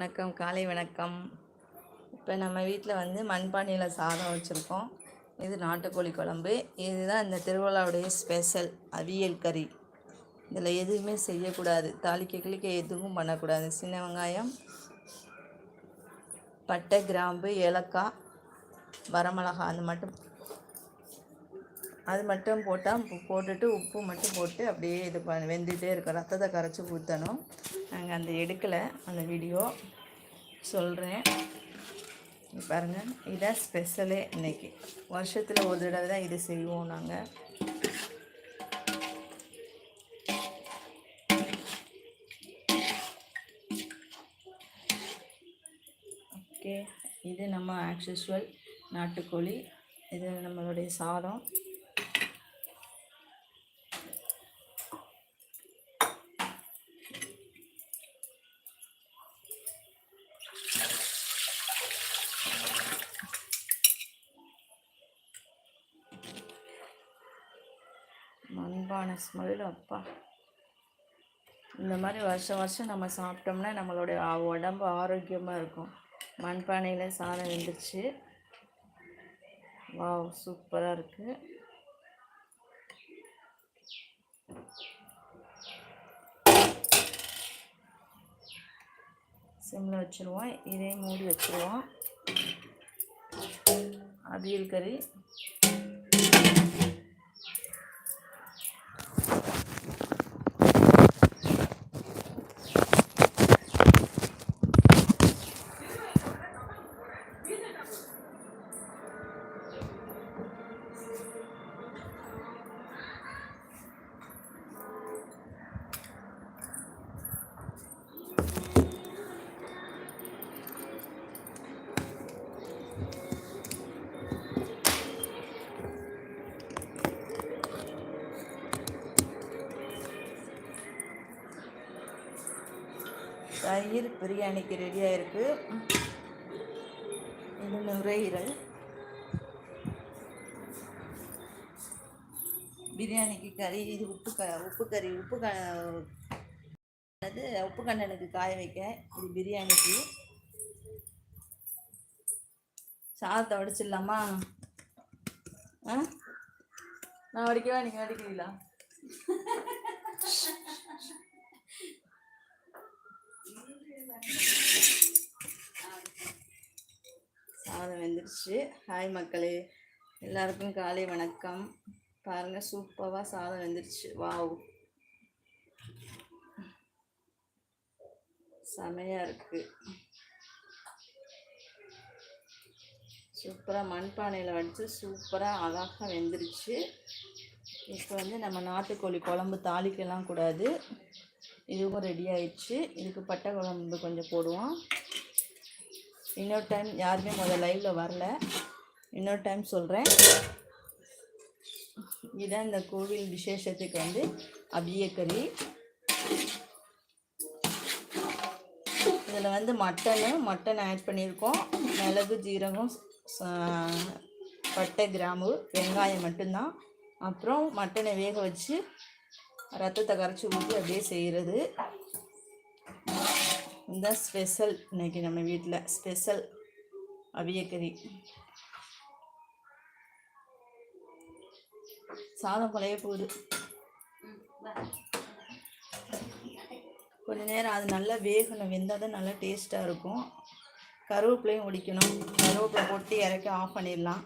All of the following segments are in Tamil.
வணக்கம் காலை வணக்கம். இப்போ நம்ம வீட்டில் வந்து மண்பானையில் சாதம் வச்சுருக்கோம். இது நாட்டுக்கோழி குழம்பு. இதுதான் இந்த திருவிழாவுடைய ஸ்பெஷல் அவியல் கறி. இதில் எதுவுமே செய்யக்கூடாது. தாளிக்க கிளிக்க எதுவும் பண்ணக்கூடாது. சின்ன வெங்காயம் பட்டை கிராம்பு ஏலக்காய் வரமிளகாய் அது மட்டும் அது மட்டும் போட்டால் போட்டுட்டு உப்பு மட்டும் போட்டு அப்படியே இது பண்ண வெந்துகிட்டே இருக்கும். ரத்தத்தை கரைச்சி ஊற்றணும் நாங்கள் அந்த எடுக்கலை அந்த வீடியோ சொல்கிறேன் பாருங்கள் இதான் ஸ்பெஷலே இன்னைக்கு. வருஷத்தில் ஒரு தடவை தான் இது செய்வோம் நாங்கள் ஓகே இது நம்ம ஆக்சுவல் நாட்டுக்கோழி. இது நம்மளுடைய சாதம். மண்பானை ஸ்மெல் அப்பா. இந்த மாதிரி வருஷம் வருஷம் நம்ம சாப்பிட்டோம்னா நம்மளுடைய உடம்பு ஆரோக்கியமாக இருக்கும். மண்பானையில் சாதம் வெந்துருச்சு வாவ் சூப்பராக இருக்குது சிம்மில் வச்சுருவோம். இதையும் மூடி வச்சுருவோம். அவியல் கறி. பிரியாணிக்கு ரெடியாக இருக்குது இது நுரையீரல். பிரியாணிக்கு கறி இது உப்பு க உப்பு கறி உப்பு க அது உப்பு கண்டனுக்கு காய வைக்க. இது பிரியாணிக்கு. சாதத்தை வடிச்சிடலாமா? ஆ? நான் வடிக்கவா? நீங்கள் வடிக்கிறீங்களா? சாதம் வெந்துருச்சு. ஹாய் மக்களே. எல்லாருக்கும் காலை வணக்கம். பாருங்கள் சூப்பராக சாதம் வெந்துருச்சு. வாவ் செமையாக இருக்குது சூப்பராக மண்பானையில் வடித்து சூப்பராக அழகாக வெந்துருச்சு. இப்போ வந்து நம்ம நாட்டுக்கோழி குழம்பு தாளிக்கலாம் கூடாது. இதுவும் ரெடி ஆயிடுச்சு. இதுக்கு பட்டை குழம்பு கொஞ்சம் போடுவோம். இன்னொரு டைம் யாருமே முதல் லைவில் வரல. இன்னொரு டைம் சொல்கிறேன் இதுதான் இந்த கோவில் விசேஷத்துக்கு வந்து அபியக்கறி இதில் வந்து மட்டனு மட்டன் ஆட் பண்ணியிருக்கோம். மிளகு ஜீரகம் ச- பட்டை கிராம்பு வெங்காயம் மட்டும்தான். அப்புறம் மட்டனை வேக வச்சு ரத்தத்தை கரைச்சி ஊற்றி அப்படியே செய்கிறது இந்த ஸ்பெஷல் இன்னைக்கு நம்ம வீட்டில் ஸ்பெஷல் அவியக்கறி. சாதம் குழைய போகுது. கொஞ்ச நேரம் அது நல்லா வேகணும். வெந்தால் தான் நல்லா டேஸ்ட்டாக இருக்கும். கருவேப்பிலையும் உடிக்கணும். கருவேப்பிலை போட்டு இறக்கி ஆஃப் பண்ணிடலாம்.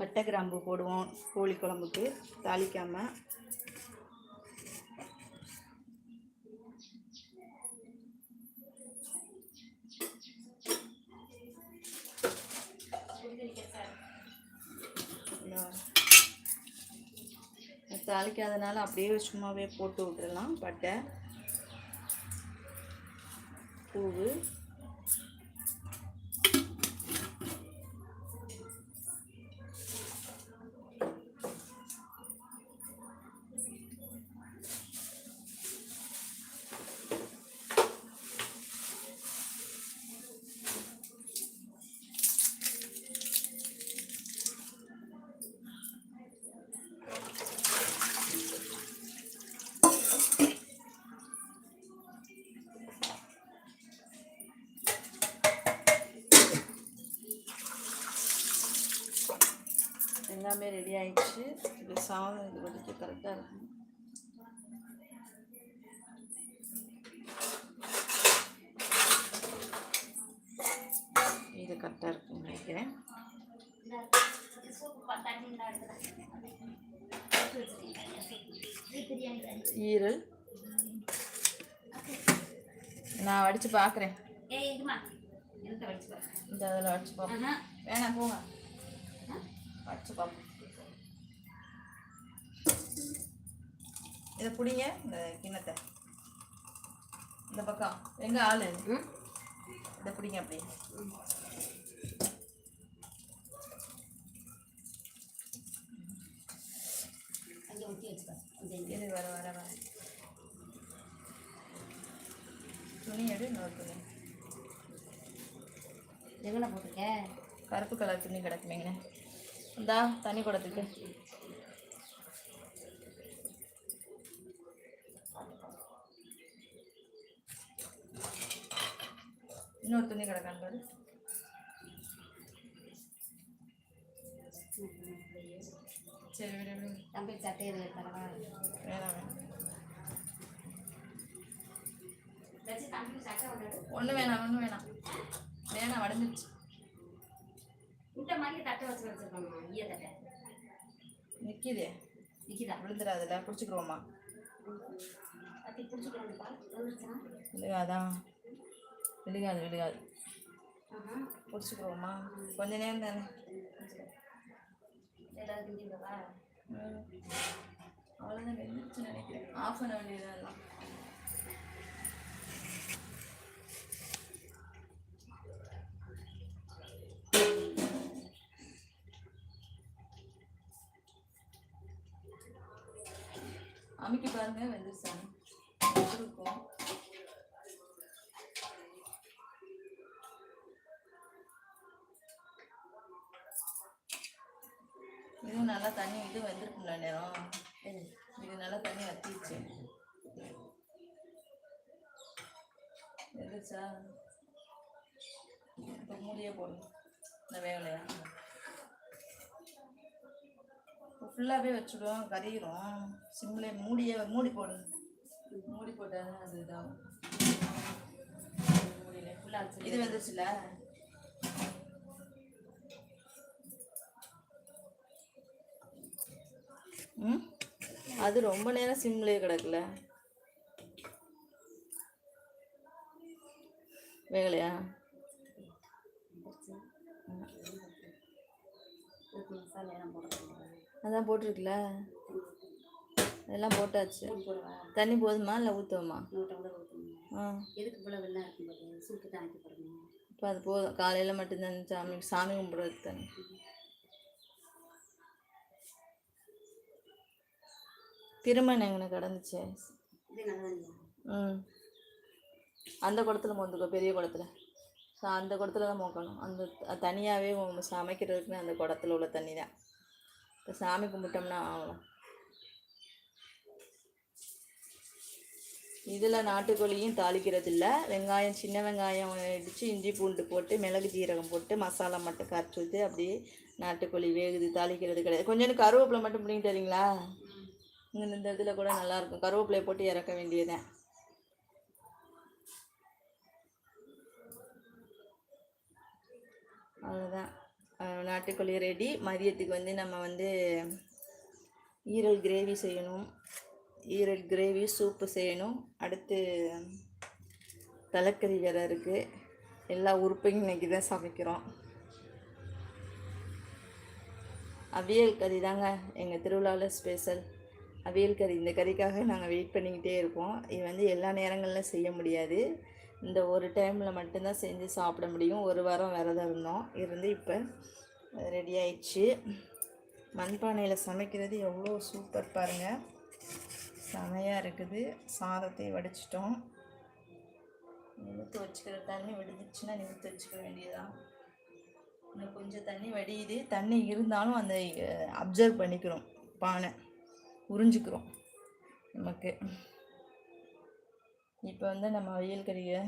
பட்டை கிராம்பு போடுவோம் கோழி குழம்புக்கு தாளிக்காமல் தாளிக்காதனால அப்படியே சும்மாவே போட்டு விட்டுடலாம் பட்டை பூவு. எல்லாமே ரெடி ஆயிடுச்சு. இது சாதம் இது வடிக்க கரெக்டாக இருக்கும் இது கரெக்டாக இருக்கும்னு நினைக்கிறேன். ஈரல். நான் வடித்து பார்க்குறேன் இந்த வடிச்சு பார்ப்போம் ஆஹா வேணாம் போங்க. வடிச்சு பார்ப்போம் இதை பிடிங்க இந்த கிண்ணத்தை. இந்த பக்கம். எங்கே ஆள்? இதை பிடிங்க இங்கே. இது வர வர வர. துணி எடு இன்னொரு துணி. எங்கன போட்டிருக்க? கருப்பு கலர் துணி கிடக்குமேங்க. இந்தா தண்ணி குடத்துக்கு இன்னொரு துணி கிடக்கான்னு பாரு. சரி விடு தம்பி சட்டை இதில் தரவா வேணாம் ஒன்று ஒன்றும் வேணாம் ஒன்றும் வேணாம். வேணாம் வடைஞ்சிருச்சு. இந்த மாதிரி தட்டை வச்சு வச்சுருக்கோம்மா ஈய தட்டை. நிற்கிதே நிற்கிதா விழுந்துடாதுல பிடிச்சிக்குருவோமா அத்தி பிடிச்சிக்கிறோம்ப்பா விழுந்துருச்சுன்னா விழுகாதான் விழுகாது? விழுகாது ஆஹா. பிடிச்சிக்குருவோமா கொஞ்ச நேரம் தானே. அவ்வளோதான் நினைக்கிறேன். ஆஃப் பண்ண வேண்டியதா அமுக்கி பாருங்க வெந்துருச்சாங்க. இருக்கும் இதுவும் நல்லா தண்ணி இது வெந்திருக்கும்ல நேரம். இது நல்லா தண்ணி வத்திடுச்சு வெந்துருச்சா? இப்போ மூடியே போடணும். இந்த வேலையா ஃபுல்லாகவே வச்சுடுவோம் கறியிரும் சிம்லே மூடியே மூடி போடுங்க மூடி போட்டால் அது இதாகும். மூடியில ஃபுல்லாக இது வந்துருச்சுல? ம்? அது ரொம்ப நேரம் சிம்லேயே கிடக்குல. வேகலையா? மசாலா போடுறோம் அதான் போட்டிருக்குல. அதெல்லாம் போட்டாச்சு. தண்ணி போதுமா? இல்லை ஊற்றுவோமா ஆ. இப்போ அது போதும். காலையில் மட்டும்தான் சாமி சாமி கும்பிட்றதுக்கு தானே. திருமணம் எங்கே கடந்துச்சு ம். அந்த குடத்துல மோந்துக்கோ பெரிய குடத்துல. ஸோ அந்த குடத்துல தான் மோக்கணும். அந்த தனியாகவே சமைக்கிறதுக்குன்னு அந்த குடத்துல உள்ள தண்ணி தான் இப்போ சாமி கும்பிட்டோம்னா ஆகலாம் இதில் நாட்டுக்கோழியும் தாளிக்கிறது இல்லை வெங்காயம் சின்ன வெங்காயம் இடித்து இஞ்சி பூண்டு போட்டு மிளகு ஜீரகம் போட்டு மசாலா மட்டும் கரைச்சி அப்படியே நாட்டுக்கோழி வேகுது தாளிக்கிறது கிடையாது. கொஞ்சோண்டு கருவேப்பிலை மட்டும் பிடிங்க தரீங்களா இங்கே இந்த இதில் கூட நல்லாயிருக்கும் கருவேப்பிலையை போட்டு இறக்க வேண்டியதுதான் அவ்வளோதான் நாட்டுக்கோழி ரெடி மதியத்துக்கு வந்து நம்ம வந்து ஈரல் கிரேவி செய்யணும். ஈரல் கிரேவி சூப்பு செய்யணும். அடுத்து தலைக்கறி வேறு இருக்குது எல்லா உறுப்பையும் இன்னைக்கு தான் சமைக்கிறோம். அவியல் கறி தாங்க எங்கள் திருவிழாவில் ஸ்பெஷல் அவியல் கறி இந்த கறிக்காக நாங்கள் வெயிட் பண்ணிக்கிட்டே இருப்போம் இது வந்து எல்லா நேரங்களிலும் செய்ய முடியாது. இந்த ஒரு டைமில் மட்டும்தான் செஞ்சு சாப்பிட முடியும். ஒரு வாரம் விரதம் இருந்தோம். இருந்து இப்போ ரெடி ஆயிடுச்சு. மண்பானையில் சமைக்கிறது எவ்வளோ சூப்பர் பாருங்கள் செமையாக இருக்குது. சாதத்தை வடிச்சிட்டோம். நிமித்து வச்சுக்கிற தண்ணி வடிஞ்சிச்சுன்னா நிமித்து வச்சுக்க வேண்டியதுதான். இன்னும் கொஞ்சம் தண்ணி வடியுது. தண்ணி இருந்தாலும் அந்த அப்சர்வ் பண்ணிக்கிறோம். பானை உறிஞ்சிக்கிறோம். நமக்கு. இப்போ வந்து நம்ம வெயில் கறியை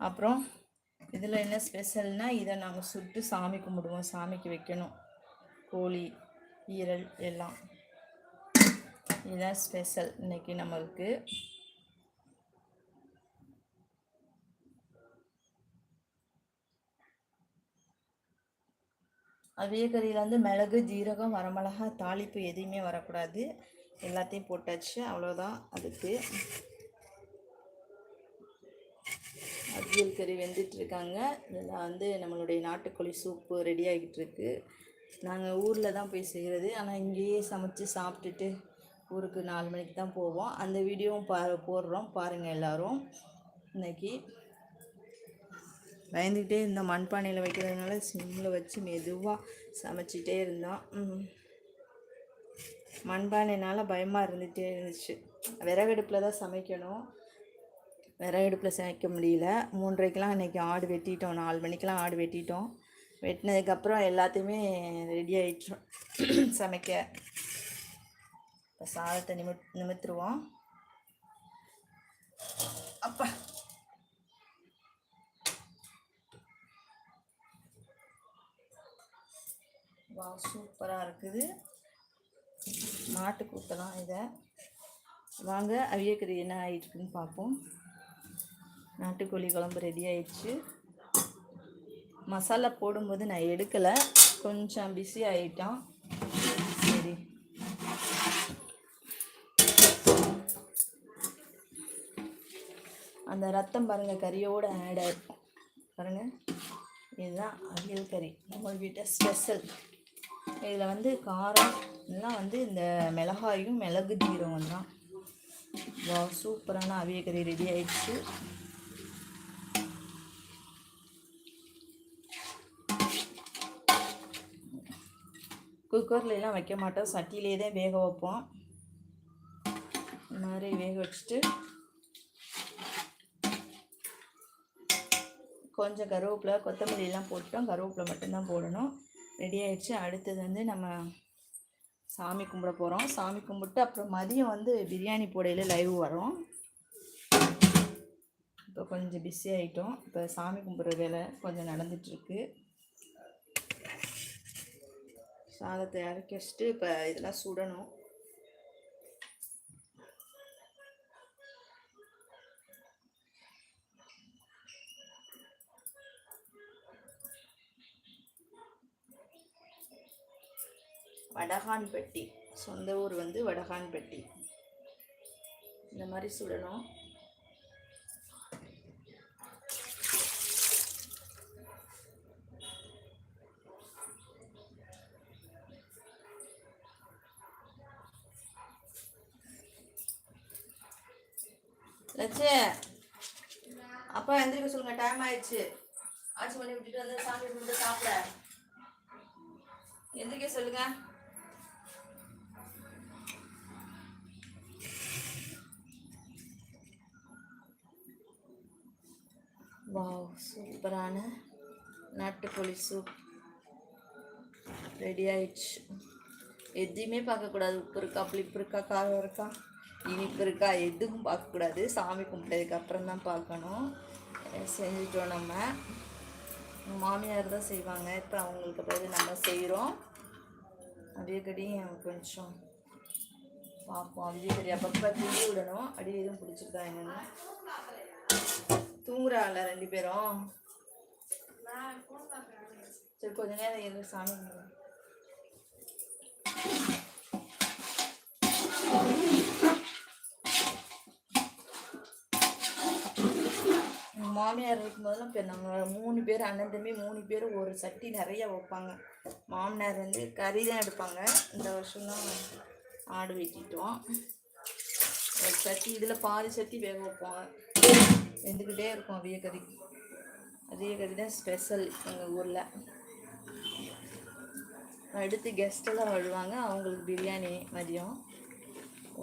அப்புறம் இதில் என்ன ஸ்பெஷல்னால் இதை நாங்கள் சுட்டு சாமி கும்பிடுவோம். சாமிக்கு வைக்கணும். கோழி ஈரல் எல்லாம். இதுதான் ஸ்பெஷல் இன்னைக்கு நம்மளுக்கு. அவியக்கறியில் வந்து மிளகு ஜீரகம் வரமிளகா தாளிப்பு எதையுமே வரக்கூடாது. எல்லாத்தையும் போட்டாச்சு. அவ்வளோதான் அதுக்கு. அவியல் கறி வெந்துட்டு இருக்காங்க இதில் வந்து நம்மளுடைய நாட்டுக்கோழி சூப்பு ரெடி ஆகிட்டு இருக்கு நாங்கள் ஊரில் தான் போய் செய்கிறது ஆனால் இங்கேயே சமைச்சு சாப்பிட்டுட்டு ஊருக்கு நாலு மணிக்கு தான் போவோம். அந்த வீடியோவும் பா போடுறோம். பாருங்கள் எல்லாரும். இன்னைக்கு பயந்துக்கிட்டே இருந்தோம். மண்பானையில் வைக்கிறதுனால சிம்மில் வச்சு மெதுவாக சமைச்சிட்டே இருந்தோம். ம். மண்பானைனால பயமாக இருந்துகிட்டே இருந்துச்சு. விறகடுப்பில் தான் சமைக்கணும். விறகு அடுப்பில் சமைக்க முடியல. மூன்றரைக்கெலாம் இன்றைக்கி ஆடு வெட்டிட்டோம். நாலு மணிக்கெலாம் ஆடு வெட்டிட்டோம். வெட்டினதுக்கப்புறம் எல்லாத்தையுமே ரெடி ஆகிட்டோம் சமைக்க. இப்போ சாதத்தை நிமித் நிமித்துருவோம் அப்பா. வா சூப்பராக இருக்குது. மாட்டுக்கு ஊற்றலாம் இதை. வாங்க அவியக்கறி என்ன ஆகிட்டுருக்குன்னு பார்ப்போம். நாட்டுக்கோழி குழம்பு ரெடி ஆயிடுச்சு. மசாலா போடும்போது நான் எடுக்கலை. கொஞ்சம் பிஸி ஆகிட்டான் சரி. அந்த ரத்தம் பாருங்கள் கறியோடு ஆட் ஆகிருக்கும் பாருங்கள் இதுதான் அவியல் கறி. நம்ம வீட்டை ஸ்பெஷல் இதில் வந்து காரம் எல்லாம் வந்து இந்த மிளகாயும் மிளகு ஜீரகம் தான் வா சூப்பரான அவியல் கறி ரெடி ஆயிடுச்சு. குக்கர்லாம் வைக்க மாட்டோம் சட்டியிலே தான் வேக வைப்போம். இந்த மாதிரி வேக வச்சுட்டு கொஞ்சம் கருவேப்பிலை கொத்தமல்லிலாம் போட்டுட்டோம். கருவேப்பிலை மட்டும்தான் போடணும். ரெடி ஆகிடுச்சு அடுத்தது வந்து நம்ம சாமி கும்பிட போகிறோம் சாமி கும்பிட்டு அப்புறம் மதியம் வந்து பிரியாணி போடையில் லைவ் வரும். இப்போ கொஞ்சம் பிஸி ஆகிட்டோம் இப்போ சாமி கும்பிட்ற வேலை கொஞ்சம் நடந்துட்டுருக்கு சாதத்தை இறக்கி வச்சுட்டு இப்போ இதெல்லாம் சுடணும். வடகான்பட்டி சொந்த ஊர் வந்து வடகான்பட்டி இந்த மாதிரி சுடணும். லட்சு. அப்பா எந்திரிக்க சொல்லுங்க டைம் ஆயிடுச்சு. ஆட்சி பண்ணி விட்டுட்டு வந்து சாமி கும்பிட்டு சாப்பிட. எந்திரிக்க சொல்லுங்க. வாவ் சூப்பரான நாட்டுக்கோழி சூப் ரெடி ஆயிடுச்சு. எதையுமே பார்க்கக்கூடாது. உப்பு இருக்கா புளிப்பு இருக்கா காரம் இருக்கா? இனிப்பு இருக்கா? எதுவும் பார்க்கக்கூடாது. சாமி கும்பிட்டதுக்கு அப்புறம் தான் பார்க்கணும். செஞ்சுட்டோம் நம்ம. மாமியார் தான் செய்வாங்க. இப்போ அவங்களுக்கு பிறகு நம்ம செய்கிறோம் அப்படியே கடி கொஞ்சம் பார்ப்போம். அப்படியே கடி அப்பப்போ திரும்பி விடணும். அடி எதுவும் பிடிச்சிருக்கா என்னென்னு? தூங்குறாங்கள ரெண்டு பேரும். சரி கொஞ்ச நேரம் இருந்து சாமி மாமியார் இருக்கும்போதெல்லாம் இப்போ நாங்கள் மூணு பேர் அண்ணன் தம்பி மூணு பேர் ஒரு சட்டி நிறைய வைப்பாங்க. மாமனார் வந்து கறி தான் எடுப்பாங்க. இந்த வருஷம்தான் ஆடு வெட்டிட்டோம். ஒரு சட்டி இதில் பாதி சட்டி வேக வைப்பாங்க வெந்துக்கிட்டே இருக்கும் அதே கறி. அதே கறி தான் ஸ்பெஷல் எங்கள் ஊரில். அடுத்து கெஸ்டெல்லாம் வருவாங்க. அவங்களுக்கு பிரியாணி மதியம்.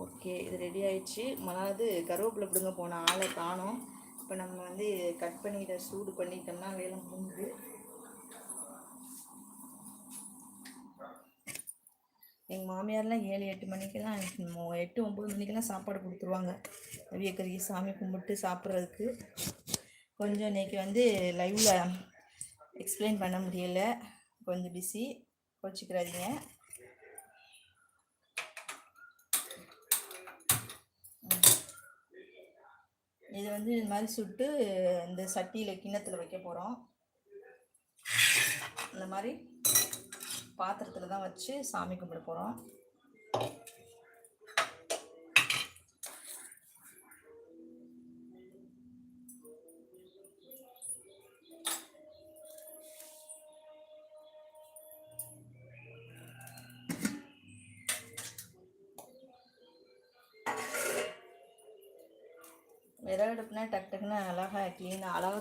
ஓகே இது ரெடி ஆயிடுச்சு. மலாவது கருவேப்பிலை பிடுங்க போன ஆளை காணும். இப்போ நம்ம வந்து கட் பண்ணிட்ட சூடு பண்ணிட்டோம்னா வேலை முடிஞ்சுது. எங்கள் மாமியார்லாம் ஏழு எட்டு மணிக்கெல்லாம் எட்டு ஒம்பது மணிக்கெல்லாம் சாப்பாடு கொடுத்துருவாங்க. வியக்கறி சாமி கும்பிட்டு சாப்பிட்றதுக்கு. கொஞ்சம் இன்னைக்கு வந்து லைவில் எக்ஸ்பிளைன் பண்ண முடியல. கொஞ்சம் பிஸி கோச்சிக்கிறாதீங்க இது வந்து இது மாதிரி சுட்டு இந்த சட்டியில் கிண்ணத்தில் வைக்க போகிறோம் இந்த மாதிரி பாத்திரத்தில் தான் வச்சு சாமி கும்பிட போகிறோம்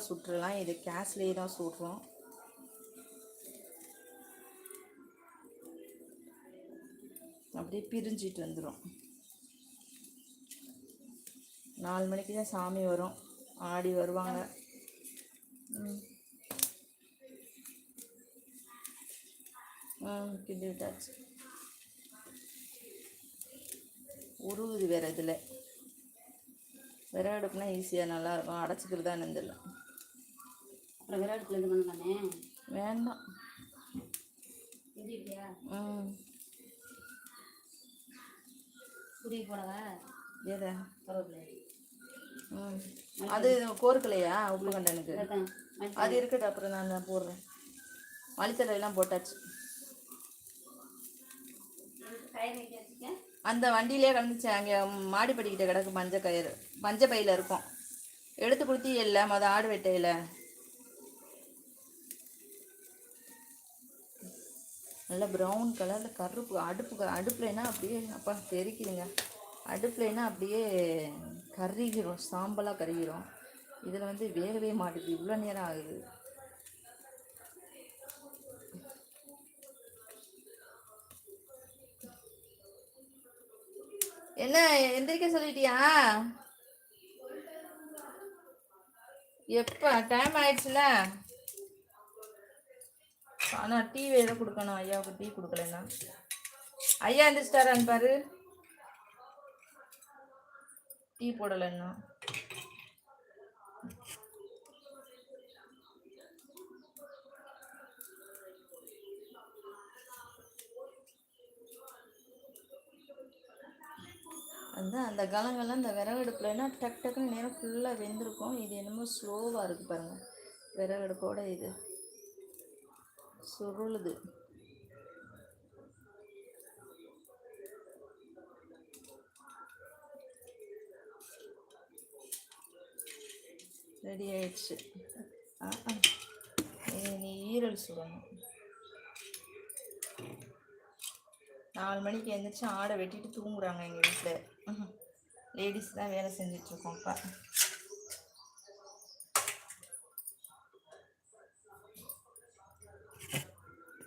க்ளீனாக அழகாக இது கேஸ்லேயே தான் சுடுறோம். அப்படியே பிரிஞ்சிட்டு வந்துடும் நாலு மணிக்கு தான் சாமி வரும். ஆடி வருவாங்க. ம். கிண்டி விட்டாச்சு. உருவுது வேறு இதில். விறகு அடுப்புனா ஈஸியாக நல்லா இருக்கும். அடைச்சிக்கிறதா நெந்தில்ல அப்புறம் விராட்டுல இது பண்ணலாமே? வேண்டாம். ம். புடி போடவா எதை? கருவேப்பிலை ம். அது கோருக்கலையா? உப்பு கண்டனுக்கு. அது இருக்கட்டும் அப்புறம் நான் போடுறேன். மளித்தலையெல்லாம் போட்டாச்சு. அந்த வண்டியிலே கிடந்துச்சு அங்கே மாடிப்படிக்கிட்ட கிடக்கு மஞ்சள் கயிறு. மஞ்சள் பையில் இருக்கும். எடுத்து கொடுத்தி இல்லை மொதல் ஆடு வெட்டையில். நல்ல ப்ரௌன் கலரில் கருப்பு அடுப்பு அடுப்புலனா அப்படியே அப்பா தெரிக்குதுங்க. அடுப்புலனா அப்படியே கருகிரும் சாம்பலாக கருகிரும் இதில் வந்து வேகவே மாட்டுது இவ்வளோ நேரம் ஆகுது. என்ன எந்திரிக்க சொல்லிட்டியா? எப்போ டைம் ஆயிடுச்சுல? ஆனால் டீ எதை கொடுக்கணும். ஐயாவுக்கு டீ கொடுக்கலன்னா. ஐயா எந்திரிச்சிட்டாரான்னு பாரு டீ போடலைன்னா அந்த அந்த கலங்கள்லாம் இந்த விறகடுப்புலன்னா டக் டக்குன்னு நேரம் ஃபுல்லாக வெந்திருக்கும். இது என்னமோ ஸ்லோவாக இருக்குது பாருங்கள் விறகடுப்போட இது. சுருளுது. ரெடி ஆயிடுச்சு. நீ ஈரல் சுடணும். நாலு மணிக்கு எழுந்திரிச்சு ஆடை வெட்டிட்டு தூங்குறாங்க எங்கள் வீட்டில் லேடிஸ் தான் வேலை செஞ்சிட்ருக்கோம் இப்போ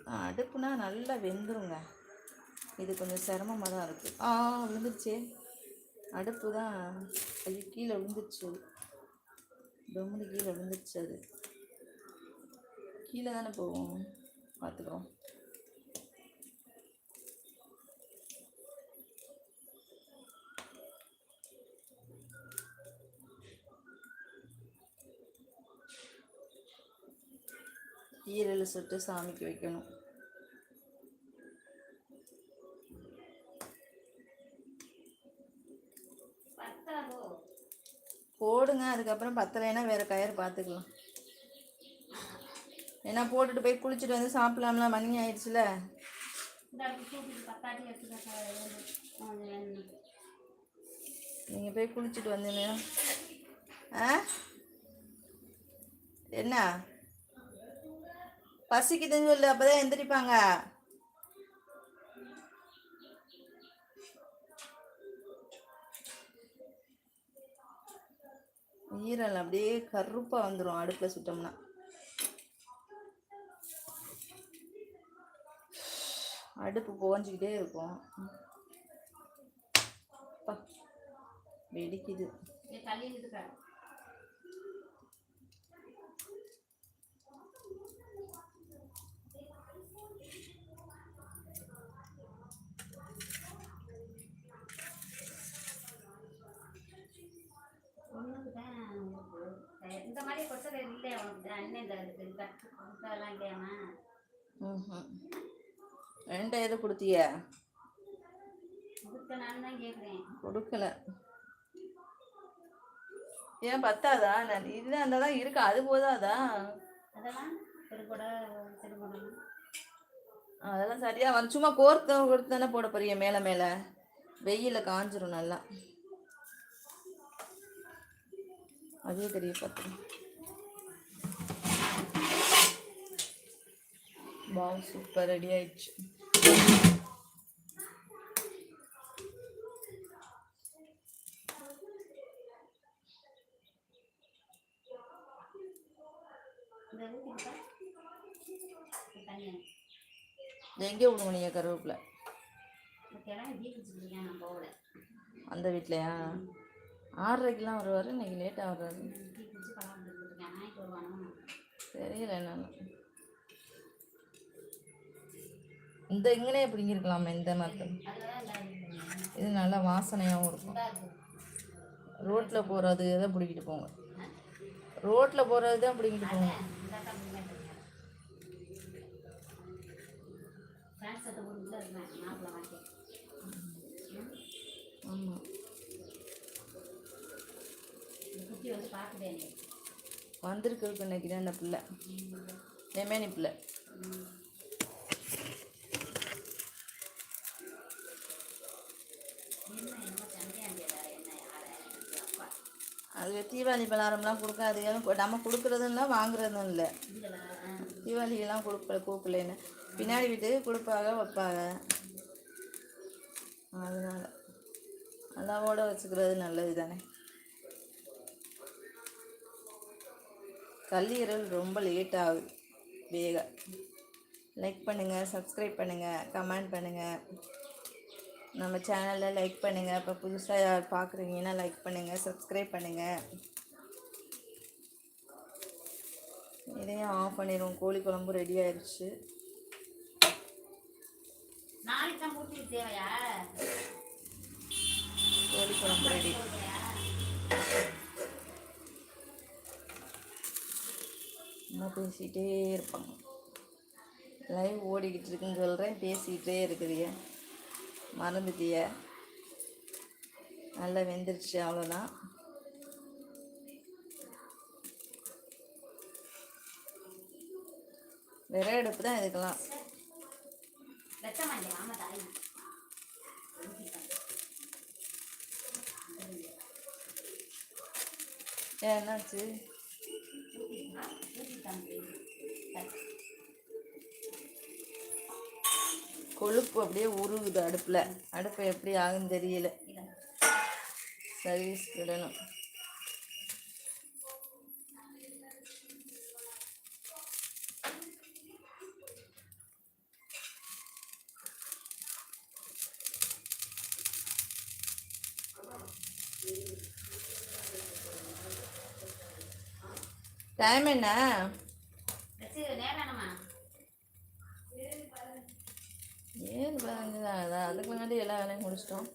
அடுப்புனா நல்லா வெந்துருங்க. இது கொஞ்சம் சிரமமாக தான் இருக்குது ஆ விழுந்துருச்சே. அடுப்பு தான் அது கீழே விழுந்துருச்சு. டொம்னு கீழே விழுந்துருச்சு அது. கீழே தானே போகும். பார்த்துக்குறோம் ஈரல் சுட்டு சாமிக்கு வைக்கணும் பத்தாதோ போடுங்க அதுக்கப்புறம் பத்தலைன்னா வேறு கயிறு பார்த்துக்கலாம் ஏன்னா போட்டுட்டு போய் குளிச்சுட்டு வந்து சாப்பிடலாம்ல மணி ஆயிடுச்சுல. நீங்கள் போய் குளிச்சுட்டு வந்தீங்கன்னா ஆ? என்ன? பசிக்குதுன்னு சொல்லு அப்பதான் எந்திரிப்பாங்க. ஈரல் அப்படியே கருப்பாக வந்துடும் அடுப்பில் சுட்டோம்னா. அடுப்பு புகஞ்சிக்கிட்டே இருக்கும். வெடிக்குது இது தள்ளி இருக்க ஒண்ணுக்கு தான் இருக்கு. இந்த மாதிரி அவனுக்கு அண்ணன் கொடுத்தாலாம். என்கிட்ட எது கொடுத்திய? கொடுத்த கொடுக்கல. ஏன் பத்தாதா? நான் இதுதான் இருந்தால் தான் இருக்கு? அது போதாதா? அதெல்லாம் சரியா வந்து சும்மா கோர்த்து கொடுத்து தானே போட போறீங்க மேலே மேலே? வெயிலில் காஞ்சிரும் நல்லா. அதே தெரிய பார்த்து பாவ் சூப்பர் ரெடி ஆயிடுச்சு எங்கே விடுவோம் நீங்கள் கருவேப்பிலை நான் அந்த வீட்லையா ஆறரைக்கெலாம் வருவார் இன்னைக்கு லேட்டாக வர்றாரு தெரியல என்னன்னு இந்த இங்கனே பிடிங்கிருக்கலாமே இந்த மரத்தில் இது நல்லா வாசனையாகவும் இருக்கும். ரோட்டில் போகிறது தான் பிடிக்கிட்டு போங்க. ரோட்டில் போகிறது தான் பிடிக்கிட்டு போங்க. ஆமாம் இந்த வந்திருக்கிறதுக்கு இன்னைக்கு தான் இந்த பிள்ளை. நெமேனி பிள்ளை என்ன என்னமோ சண்டையாண்டியடா என்ன யாரை அப்பா அது தீபாவளி பலகாரம்லாம் கொடுக்காது நம்ம கொடுக்குறதும் இல்லை வாங்குறதும் இல்லை. தீபாவளியெல்லாம் தீபாவளிக்கெல்லாம் கொடுப்ப கூப்பிடலன்னு பின்னாடி வீட்டுக்கு கொடுப்பாங்க வைப்பாங்க அதனால அளவோட வச்சுக்கிறது நல்லது தானே. கல்லீரல் ரொம்ப லேட் ஆகுது. வேக. லைக் பண்ணுங்கள் சப்ஸ்கிரைப் பண்ணுங்கள் கமெண்ட் பண்ணுங்கள் நம்ம சேனலில் லைக் பண்ணுங்கள் இப்போ புதுசாக யார் பார்க்குறீங்கன்னா லைக் பண்ணுங்கள் சப்ஸ்கிரைப் பண்ணுங்கள் இதையும் ஆஃப் பண்ணிடுவோம். கோழி குழம்பு ரெடி ஆயிடுச்சு. கோழி குழம்பு ரெடி அம்மா பேசிக்கிட்டே இருப்பாங்க. லைவ் ஓடிக்கிட்டு இருக்குன்னு சொல்கிறேன் பேசிக்கிட்டே இருக்குதுங்க மறந்துட்டிய. நல்லா வெந்துருச்சு அவ்வளோதான் விறகு அடுப்பு தான் இதுக்கெல்லாம் என்னாச்சு? கொழுப்பு அப்படியே உருகுது அடுப்பில். அடுப்பு எப்படி ஆகுன்னு தெரியல. சர்வீஸ் விடணும் டைம் என்ன வச்சு நேரானம்மா ஏழு இதுதான். அதான் அதுக்கு முன்னாடி எல்லா வேலையும் முடிச்சிட்டோம்.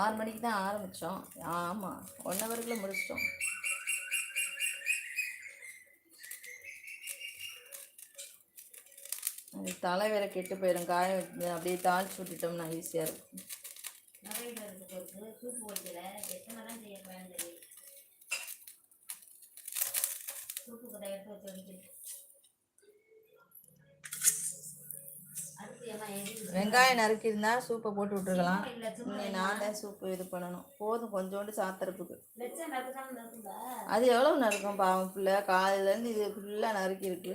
ஆறு மணிக்கு தான் ஆரம்பித்தோம் ஆமாம் ஒன் ஹவருக்குள்ள முடிச்சிட்டோம். அது தலை வேற கெட்டு போயிடும் காய வச்சு அப்படியே தாளிச்சு விட்டுட்டோம்னா ஈஸியாக இருக்கும். போட்டு சூப்பு கதை எடுத்து வச்சு வைக்கிறது அடுத்து என்ன எரியுது வெங்காயம் நறுக்கியிருந்தா சூப்பை போட்டு விட்டுருக்கலாம். இல்லை நான் தான் சூப்பு இது பண்ணணும். போதும் கொஞ்சோண்டு சாத்திரப்புக்கு அது எவ்வளோ நறுக்கும் பாவம் பிள்ளை? காலையிலேருந்து இது ஃபுல்லாக நறுக்கியிருக்கு.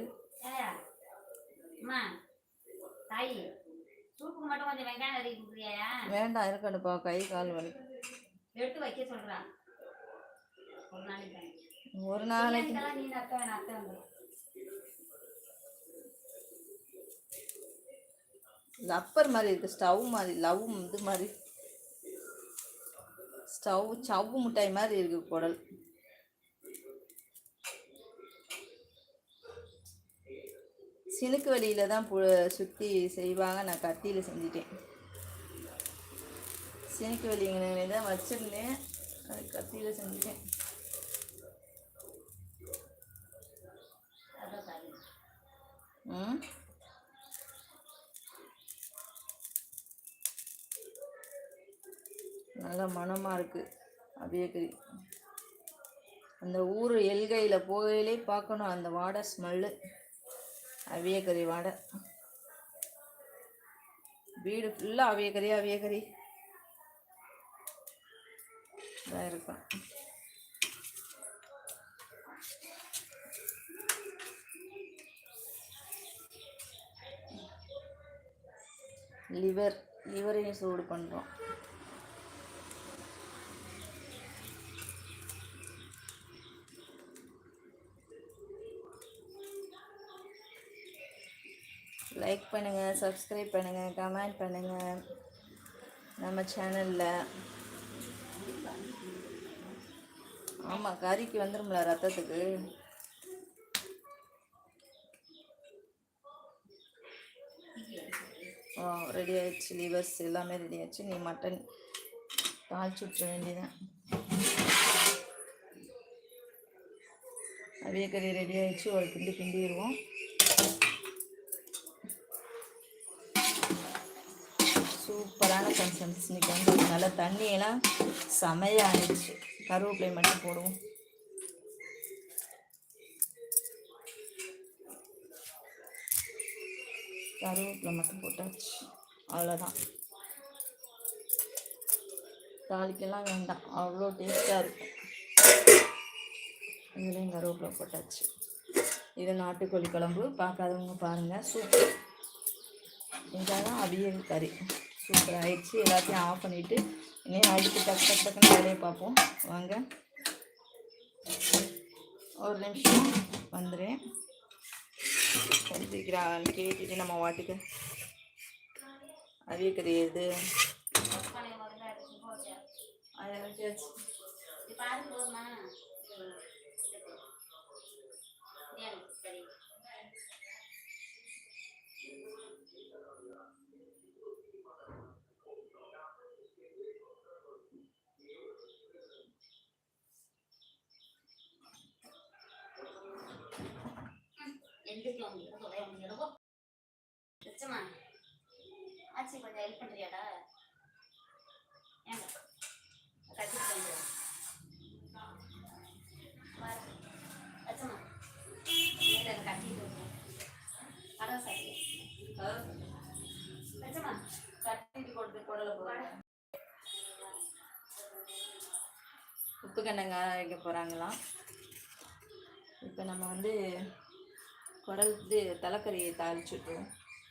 நறுக்கி வேண்டாம் இருக்கணுப்பா கை கால் வலி. வைக்க ஒரு நாளைக்கு. லப்பர் மாதிரி இருக்குது ஸ்டவ் மாதிரி லவ் இது மாதிரி. ஸ்டவ் சவ்வு மிட்டாய் மாதிரி இருக்கு குடல். சினுக்கு வழியில் தான் பு சுற்றி செய்வாங்க. நான் கத்தியில் செஞ்சிட்டேன். சினுக்கு வழிங்க தான் வச்சிருந்தேன். அது கத்தியில் செஞ்சிட்டேன். ம்? நல்ல மனமாக இருக்குது அப்படியே அந்த ஊர் எல்கையில் போகையிலே பார்க்கணும். அந்த வாடை ஸ்மெல்லு அவியக்கறி வாடை. வீடு ஃபுல்லாக அவியக்கறி அவியக்கறி இதாக இருக்கும். லிவர் லிவரையும் சூடு பண்ணுறோம் லைக் பண்ணுங்கள் சப்ஸ்கிரைப் பண்ணுங்கள் கமெண்ட் பண்ணுங்கள் நம்ம சேனலில் ஆமாம் கறிக்கு வந்துடும்ல ரத்தத்துக்கு. ஓ ரெடி ஆயிடுச்சு லிவர்ஸ் எல்லாமே ரெடி ஆயிடுச்சு. நீ மட்டன் தாளிச்சு விட்டுற வேண்டியதான் அவிய கறி ரெடி ஆயிடுச்சு. ஒரு கிண்டி கிண்டிடுவோம் சூப்பரான கன்சன்ஸ் இன்றைக்கி வந்து நல்லா தண்ணியெல்லாம் செமையாக ஆயிடுச்சு கருவேப்பிலை மட்டும் போடுவோம். கருவேப்பிலை மட்டும் போட்டாச்சு. அவ்வளோதான் தாளிக்கெல்லாம் வேண்டாம். அவ்வளோ டேஸ்ட்டாக இருக்கும். இதுலேயும் கருவேப்பிலை போட்டாச்சு. இது நாட்டுக்கோழி குழம்பு. பார்க்காதவங்க பாருங்கள் சூப்பர். இதான் அவியல் கறி. சூப்பர் ஆயிடுச்சு எல்லாத்தையும் ஆஃப் பண்ணிவிட்டு இனியும் அடுத்து டக்கு டக்கு டக்குன்னு வேலையை பார்ப்போம். வாங்க. ஒரு நிமிஷம் வந்துடுறேன் சீக்கிரம் கேட்டுட்டு நம்ம வாட்டுக்கு. அவிய கறி எது? அதை வச்சாச்சு இது பாருங்க போதுமா பிரியாணி சரி எந்திரிக்க உங்களுக்கு சொல்ல முடியாது நிச்சயமா ஆச்சு கொஞ்சம் ஹெல்ப் பண்ணுறியாடா ஏங்க கட்டி வந்துடுறேன் பாரு. நிச்சயமா இதை கட்டிட்டு வந்துடுறேன் அதான் சரி. நிச்சயமா கட்டிட்டு கொடுத்து குடலை போடுறேன் உப்பு கண்ணங்காய் வைக்க போகிறாங்களாம் இப்போ நம்ம வந்து குடல் இது தலைக்கறியை தாளிச்சுட்டுருவோம்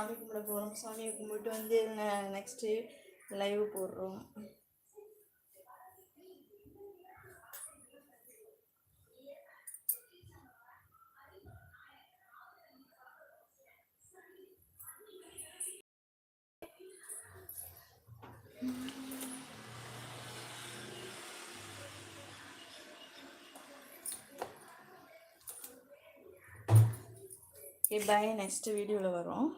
சாமி கும்பிட போகிறோம் சாமியை கும்பிட்டு வந்து நெக்ஸ்ட்டு லைவ் போடுறோம். ஓகே பாய் நெக்ஸ்ட் வீடியோவில் வரோம்